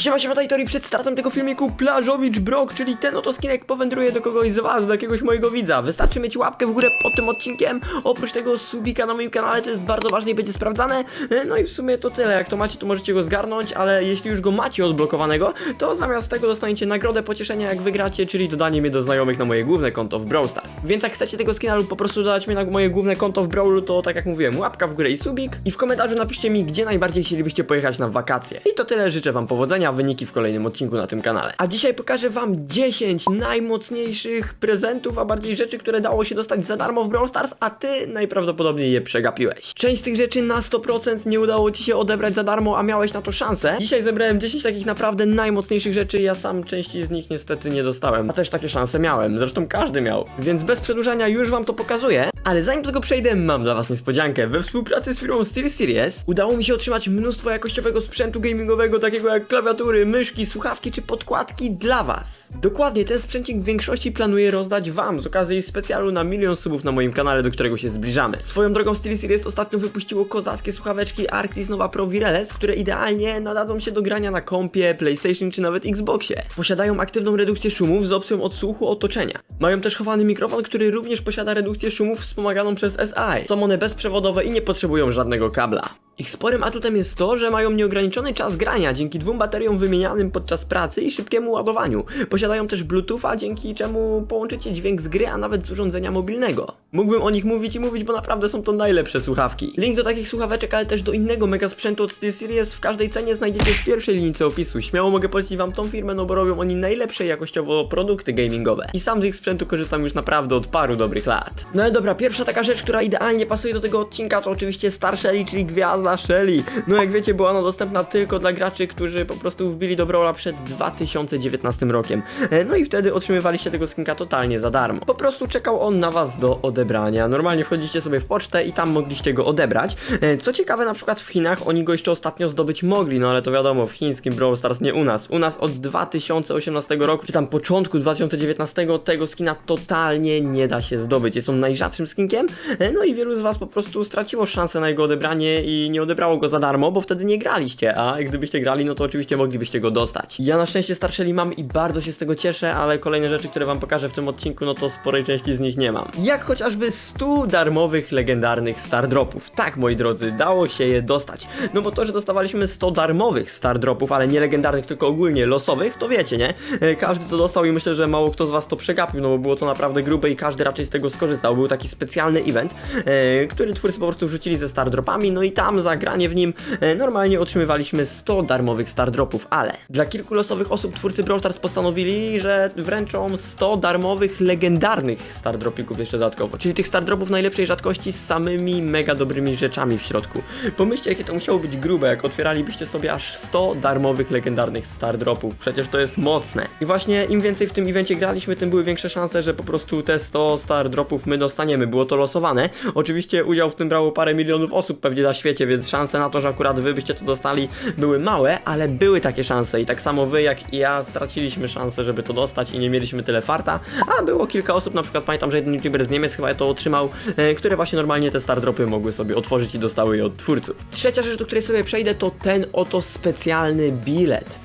Siema, siema, Tajtori, przed startem tego filmiku Plażowicz Brok, czyli ten oto skinek powędruje do kogoś z was, do jakiegoś mojego widza. Wystarczy mieć łapkę w górę pod tym odcinkiem, oprócz tego subika na moim kanale, to jest bardzo ważne i będzie sprawdzane. E, No i w sumie to tyle, jak to macie, to możecie go zgarnąć, ale jeśli już go macie odblokowanego, to zamiast tego dostaniecie nagrodę pocieszenia, jak wygracie, czyli dodanie mnie do znajomych na moje główne konto w Brawl Stars. Więc jak chcecie tego skina lub po prostu dodać mnie na moje główne konto w Brawlu, to tak jak mówiłem, łapka w górę i subik i w komentarzu napiszcie mi, gdzie najbardziej chcielibyście pojechać na wakacje. I to tyle, życzę wam powodzenia, wyniki w kolejnym odcinku na tym kanale. A dzisiaj pokażę wam 10 najmocniejszych prezentów, a bardziej rzeczy, które dało się dostać za darmo w Brawl Stars, a ty najprawdopodobniej je przegapiłeś. Część z tych rzeczy na 100% nie udało ci się odebrać za darmo, a miałeś na to szansę. Dzisiaj zebrałem 10 takich naprawdę najmocniejszych rzeczy, ja sam części z nich niestety nie dostałem, a też takie szanse miałem, zresztą każdy miał. Więc bez przedłużania już wam to pokazuję, ale zanim do tego przejdę, mam dla was niespodziankę. We współpracy z firmą SteelSeries udało mi się otrzymać mnóstwo jakościowego sprzętu gamingowego, takiego jak klawiatury, myszki, słuchawki czy podkładki dla was. Dokładnie, ten sprzęcik w większości planuję rozdać wam z okazji specjalu na milion subów na moim kanale, do którego się zbliżamy. Swoją drogą SteelSeries ostatnio wypuściło kozackie słuchaweczki Arctis Nova Pro Wireless, które idealnie nadadzą się do grania na kompie, PlayStation czy nawet Xboxie. Posiadają aktywną redukcję szumów z opcją odsłuchu otoczenia. Mają też chowany mikrofon, który również posiada redukcję szumów wspomaganą przez SI. Są one bezprzewodowe i nie potrzebują żadnego kabla. Ich sporym atutem jest to, że mają nieograniczony czas grania dzięki dwóm bateriom wymienianym podczas pracy i szybkiemu ładowaniu. Posiadają też Bluetootha, dzięki czemu połączycie dźwięk z gry, a nawet z urządzenia mobilnego. Mógłbym o nich mówić i mówić, bo naprawdę są to najlepsze słuchawki. Link do takich słuchaweczek, ale też do innego mega sprzętu od SteelSeries w każdej cenie znajdziecie w pierwszej linijce opisu. Śmiało mogę polecić wam tą firmę, no bo robią oni najlepsze jakościowo produkty gamingowe. I sam z ich sprzętu korzystam już naprawdę od paru dobrych lat. No ale dobra, pierwsza taka rzecz, która idealnie pasuje do tego odcinka, to oczywiście Star Shelly, czyli gwiazda Shelly. No jak wiecie, była ona dostępna tylko dla graczy, którzy po prostu wbili do Brawla przed 2019 rokiem. E, No i wtedy otrzymywaliście tego skinka totalnie za darmo. Po prostu czekał on na was do odebrania. Normalnie wchodzicie sobie w pocztę i tam mogliście go odebrać. E, Co ciekawe, na przykład w Chinach oni go jeszcze ostatnio zdobyć mogli, no ale to wiadomo, w chińskim Brawl Stars nie u nas. U nas od 2018 roku, czy tam początku 2019 tego skina totalnie nie da się zdobyć. Jest on najrzadszym skinkiem, e, no i wielu z was po prostu straciło szansę na jego odebranie i nie odebrało go za darmo, bo wtedy nie graliście, a gdybyście grali, no to oczywiście moglibyście go dostać. Ja na szczęście starszeli mam i bardzo się z tego cieszę, ale kolejne rzeczy, które wam pokażę w tym odcinku, no to sporej części z nich nie mam. Jak chociażby 100 darmowych, legendarnych Star Dropów. Tak, moi drodzy, dało się je dostać. No bo to, że dostawaliśmy 100 darmowych Star Dropów, ale nie legendarnych, tylko ogólnie losowych, to wiecie, nie? E, Każdy to dostał i myślę, że mało kto z was to przegapił, no bo było to naprawdę grube i każdy raczej z tego skorzystał. Był taki specjalny event, e, który twórcy po prostu wrzucili ze Star Dropami, no i tam za granie w nim e, normalnie otrzymywaliśmy 100 darmowych Star Dropów, ale dla kilku losowych osób twórcy Brawl Stars postanowili, że wręczą 100 darmowych, legendarnych Star Dropików jeszcze dodatkowo, czyli tych Star Dropów najlepszej rzadkości z samymi mega dobrymi rzeczami w środku. Pomyślcie, jakie to musiało być grube, jak otwieralibyście sobie aż 100 darmowych, legendarnych Star Dropów. Przecież to jest mocne. I właśnie im więcej w tym evencie graliśmy, tym były większe szanse, że po prostu te 100 Star Dropów my dostaniemy. Było to losowane. Oczywiście udział w tym brało parę milionów osób pewnie na świecie, więc szanse na to, że akurat wy byście to dostali, były małe, ale były takie szanse. I tak samo wy, jak i ja, straciliśmy szansę, żeby to dostać i nie mieliśmy tyle farta. A było kilka osób, na przykład pamiętam, że jeden youtuber z Niemiec chyba to otrzymał, e, które właśnie normalnie te Star Dropy mogły sobie otworzyć i dostały je od twórców. Trzecia rzecz, do której sobie przejdę, to ten oto specjalny bilet.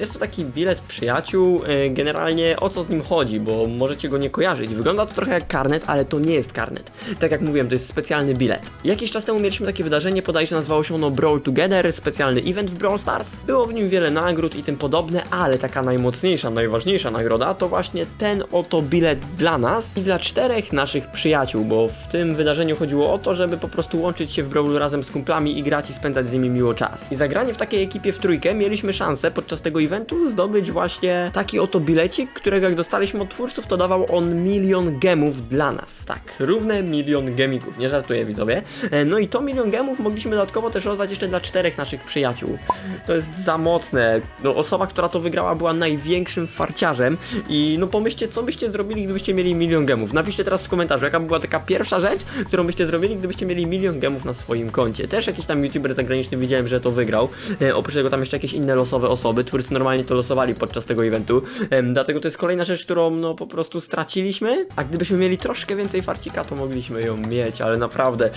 Jest to taki bilet przyjaciół. e, Generalnie o co z nim chodzi, bo możecie go nie kojarzyć. Wygląda to trochę jak karnet, ale to nie jest karnet. Tak jak mówiłem, to jest specjalny bilet. Jakiś czas temu mieliśmy takie wydarzenie, bodajże nazywało się ono Brawl Together, specjalny event w Brawl Stars. Było w nim wiele nagród i tym podobne, ale taka najmocniejsza, najważniejsza nagroda to właśnie ten oto bilet dla nas i dla czterech naszych przyjaciół, bo w tym wydarzeniu chodziło o to, żeby po prostu łączyć się w Brawlu razem z kumplami i grać i spędzać z nimi miło czas. I zagranie w takiej ekipie w trójkę mieliśmy szansę podczas tego eventu zdobyć właśnie taki oto bilecik, którego jak dostaliśmy od twórców, to dawał on milion gemów dla nas. Tak, równe milion gemików, nie żartuję widzowie. E, No i to milion gemów mogliśmy dodatkowo też rozdać jeszcze dla czterech naszych przyjaciół. To jest za mocne. No osoba, która to wygrała była największym farciarzem i no pomyślcie, co byście zrobili, gdybyście mieli milion gemów. Napiszcie teraz w komentarzu, jaka by była taka pierwsza rzecz, którą byście zrobili, gdybyście mieli milion gemów na swoim koncie. Też jakiś tam youtuber zagraniczny widziałem, że to wygrał. E, oprócz tego tam jeszcze jakieś inne losowe osoby. Twórcy normalnie to losowali podczas tego eventu. Em, dlatego to jest kolejna rzecz, którą no po prostu straciliśmy. A gdybyśmy mieli troszkę więcej farcika, to mogliśmy ją mieć, ale naprawdę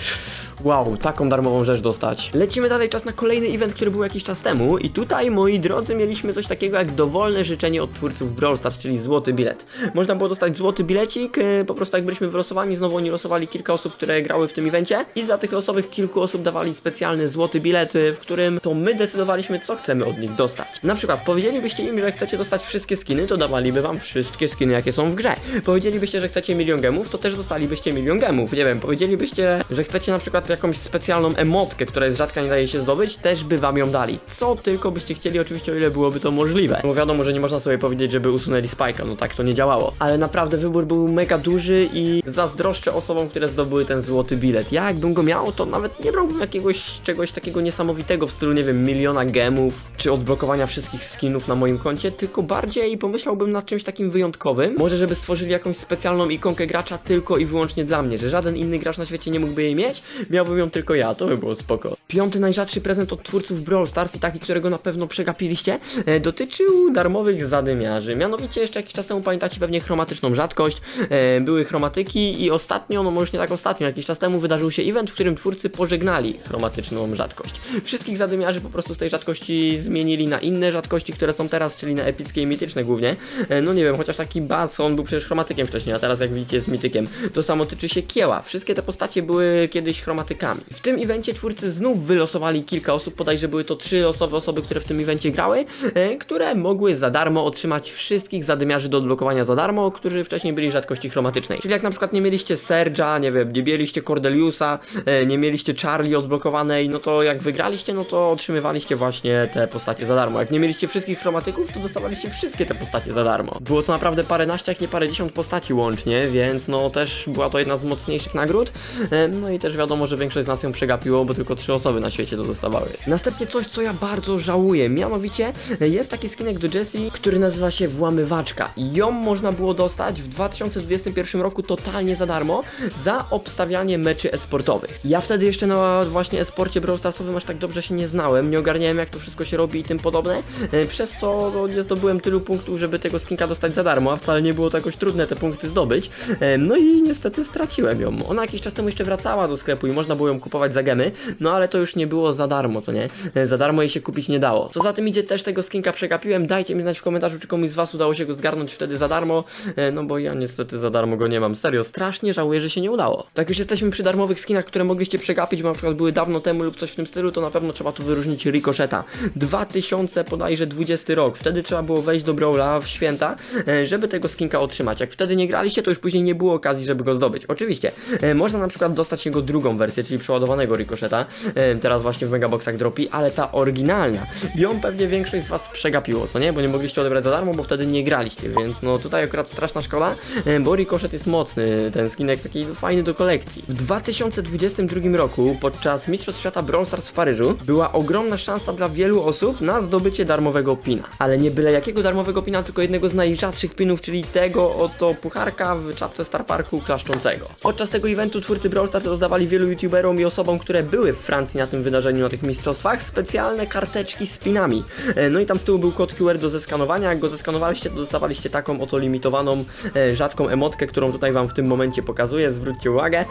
wow, taką darmową rzecz dostać. Lecimy dalej, czas na kolejny event, który był jakiś czas temu i tutaj, moi drodzy, mieliśmy coś takiego jak dowolne życzenie od twórców Brawl Stars, czyli złoty bilet. Można było dostać złoty bilecik, e, po prostu jak byliśmy wylosowani, znowu oni losowali kilka osób, które grały w tym evencie i dla tych losowych kilku osób dawali specjalny złoty bilet, e, w którym to my decydowaliśmy, co chcemy od nich dostać. Na przykład, powiedzielibyście im, że chcecie dostać wszystkie skiny, to dawaliby wam wszystkie skiny, jakie są w grze. Powiedzielibyście, że chcecie milion gemów, to też dostalibyście milion gemów. Nie wiem, powiedzielibyście, że chcecie na przykład jakąś specjalną emotkę, która jest rzadka, nie daje się zdobyć, też by wam ją dali. Co tylko byście chcieli, oczywiście o ile byłoby to możliwe. Bo wiadomo, że nie można sobie powiedzieć, żeby usunęli Spike'a, no tak to nie działało. Ale naprawdę wybór był mega duży i zazdroszczę osobom, które zdobyły ten złoty bilet. Ja jakbym go miał, to nawet nie brałbym jakiegoś czegoś takiego niesamowitego w stylu, nie wiem, miliona gemów, czy odblokowania wszystkich skinów na moim koncie, tylko bardziej pomyślałbym nad czymś takim wyjątkowym. Może żeby stworzyli jakąś specjalną ikonkę gracza tylko i wyłącznie dla mnie, że żaden inny gracz na świecie nie mógłby jej mieć, miałbym ją tylko ja, to by było spoko. Piąty najrzadszy prezent od twórców Brawl Stars i taki, którego na pewno przegapiliście, e, dotyczył darmowych zadymiarzy. Mianowicie jeszcze jakiś czas temu pamiętacie pewnie chromatyczną rzadkość, e, były chromatyki i ostatnio, no może nie tak ostatnio, jakiś czas temu wydarzył się event, w którym twórcy pożegnali chromatyczną rzadkość. Wszystkich zadymiarzy po prostu z tej rzadkości zmienili na inne rzadkości, które są teraz, czyli na epickie i mityczne głównie. E, no nie wiem, chociaż taki Bas, on był przecież chromatykiem wcześniej, a teraz jak widzicie jest mitykiem. To samo tyczy się Kieła. Wszystkie te postacie były kiedyś chromatykami. W tym evencie twórcy znów wylosowali kilka osób, bodajże były to trzy losowe osoby, które w tym evencie grały, e, które mogły za darmo otrzymać wszystkich zadymiarzy do odblokowania za darmo, którzy wcześniej byli rzadkości chromatycznej. Czyli jak na przykład nie mieliście Serge'a, nie wiem, nie mieliście Cordeliusa, e, nie mieliście Charlie odblokowanej, no to jak wygraliście, no to otrzymywaliście właśnie te postacie za darmo. Jak nie mieliście wszystkich chromatyków, to dostawaliście wszystkie te postacie za darmo. Było to naprawdę paręnaście, jak nie parędziesiąt postaci łącznie, więc no też była to jedna z mocniejszych nagród. E, No i też wiadomo, że większość z nas ją przegapiło, bo tylko trzy osoby na świecie to dostawały. Następnie coś, co ja bardzo żałuję, mianowicie jest taki skinek do Jessie, który nazywa się Włamywaczka ją można było dostać w 2021 roku totalnie za darmo za obstawianie meczy esportowych. Ja wtedy jeszcze na właśnie esporcie Brawl Starsowym aż tak dobrze się nie znałem, nie ogarniałem jak to wszystko się robi i tym podobne, e, przez co no, nie zdobyłem tylu punktów, żeby tego skinka dostać za darmo, a wcale nie było to jakoś trudne te punkty zdobyć. E, No i niestety straciłem ją. Ona jakiś czas temu jeszcze wracała do sklepu i można było ją kupować za gemy, no ale to już nie było za darmo, co nie? E, Za darmo jej się kupić nie dało. Co za tym idzie, też tego skinka przegapiłem. Dajcie mi znać w komentarzu, czy komuś z was udało się go zgarnąć wtedy za darmo, e, no bo ja niestety za darmo go nie mam. Serio, strasznie żałuję, że się nie udało. Tak już jesteśmy przy darmowych skinach, które mogliście przegapić, bo na przykład były dawno temu lub coś w tym stylu, to na pewno trzeba tu wyróżnić Ricocheta. 2000 podajże 20 rok. Wtedy trzeba było wejść do Brawla w święta, e, żeby tego skinka otrzymać. Jak wtedy nie graliście, to już później nie było okazji, żeby go zdobyć. Oczywiście, można na przykład dostać jego drugą wersję, czyli przeładowanego Ricocheta. E, Teraz właśnie w Megaboxach dropi, ale ta oryginalna, ją pewnie większość z was przegapiło, co nie? Bo nie mogliście odebrać za darmo, bo wtedy nie graliście, więc no tutaj akurat straszna szkoda, e, bo Ricochet jest mocny, ten skinek taki fajny do kolekcji. W 2022 roku, podczas Mistrzostw Świata Brawl Stars w Paryżu, była ogromna szansa dla wielu osób na zdobycie darmowego pina. Ale nie byle jakiego darmowego pina, tylko jednego z najrzadszych pinów, czyli tego oto pucharka w czapce Star Parku klaszczącego. Podczas tego eventu twórcy Brawl Stars rozdawali wielu youtuberom i osobom, które były w Francji na tym wydarzeniu, na tych mistrzostwach, specjalne karteczki z pinami. E, No i tam z tyłu był kod QR do zeskanowania, jak go zeskanowaliście, to dostawaliście taką oto limitowaną, e, rzadką emotkę, którą tutaj wam w tym momencie pokazuję, zwróćcie uwagę.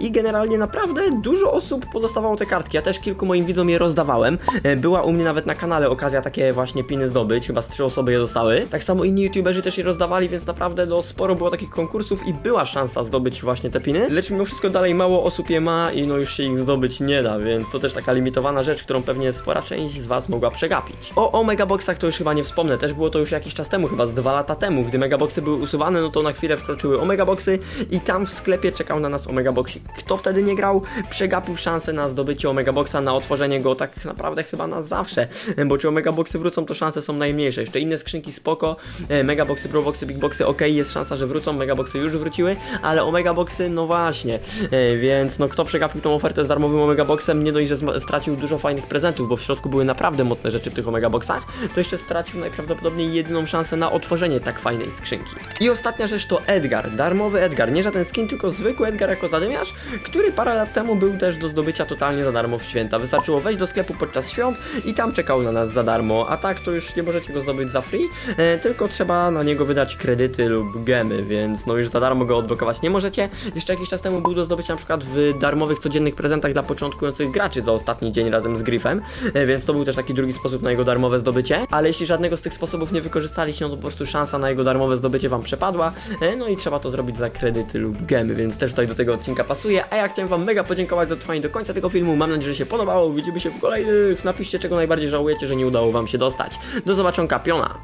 I generalnie naprawdę dużo osób podostawało te kartki, ja też kilku moim widzom je rozdawałem. E, Była u mnie nawet na kanale okazja takie właśnie piny zdobyć, chyba z trzy osoby je dostały. Tak samo inni youtuberzy też je rozdawali, więc naprawdę no, sporo było takich konkursów i była szansa zdobyć właśnie te piny, lecz mimo wszystko dalej mało osób je ma i no już się ich zdobyć nie da, więc to też taka limitowana rzecz, którą pewnie spora część z was mogła przegapić. O, o megaboxach to już chyba nie wspomnę, też było to już jakiś czas temu, chyba z dwa lata temu, gdy megaboxy były usuwane, no to na chwilę wkroczyły omegaboxy i tam w sklepie czekał na nas omegaboxik. Kto wtedy nie grał, przegapił szansę na zdobycie omegaboxa, na otworzenie go tak naprawdę chyba na zawsze, bo czy omegaboxy wrócą, to szanse są najmniejsze. Jeszcze inne skrzynki spoko, e, megaboxy, proboxy, bigboxy, ok, jest szansa, że wrócą, megaboxy już wróciły, ale omegaboxy, no właśnie, e, więc no kto przegapił tą ofertę z darmowym omegaboxem, nie dość, że stracił dużo fajnych prezentów, bo w środku były naprawdę mocne rzeczy w tych omegaboxach, to jeszcze stracił najprawdopodobniej jedyną szansę na otworzenie tak fajnej skrzynki. I ostatnia rzecz to Edgar, darmowy Edgar, nie żaden skin, tylko zwykły Edgar jako zadymiarz, który parę lat temu był też do zdobycia totalnie za darmo w święta. Wystarczyło wejść do sklepu podczas świąt i tam czekał na nas za darmo, a tak to już nie możecie go zdobyć za free, e, tylko trzeba na niego wydać kredyty lub gemy, więc no już za darmo go odblokować nie możecie. Jeszcze jakiś czas temu był do zdobycia na przykład w darmowych codziennych prezentach dla początkujących graczy za ostatni dzień razem z Griffem, e, więc to był też taki drugi sposób na jego darmowe zdobycie, ale jeśli żadnego z tych sposobów nie wykorzystaliście, no to po prostu szansa na jego darmowe zdobycie wam przepadła, e, no i trzeba to zrobić za kredyty lub gemy, więc też tutaj do tego odcinka pasuje, a ja chciałem wam mega podziękować za trwanie do końca tego filmu, mam nadzieję, że się podobało, widzimy się w kolejnych, napiszcie czego najbardziej żałujecie, że nie udało wam się dostać. Do zobaczonka, piona!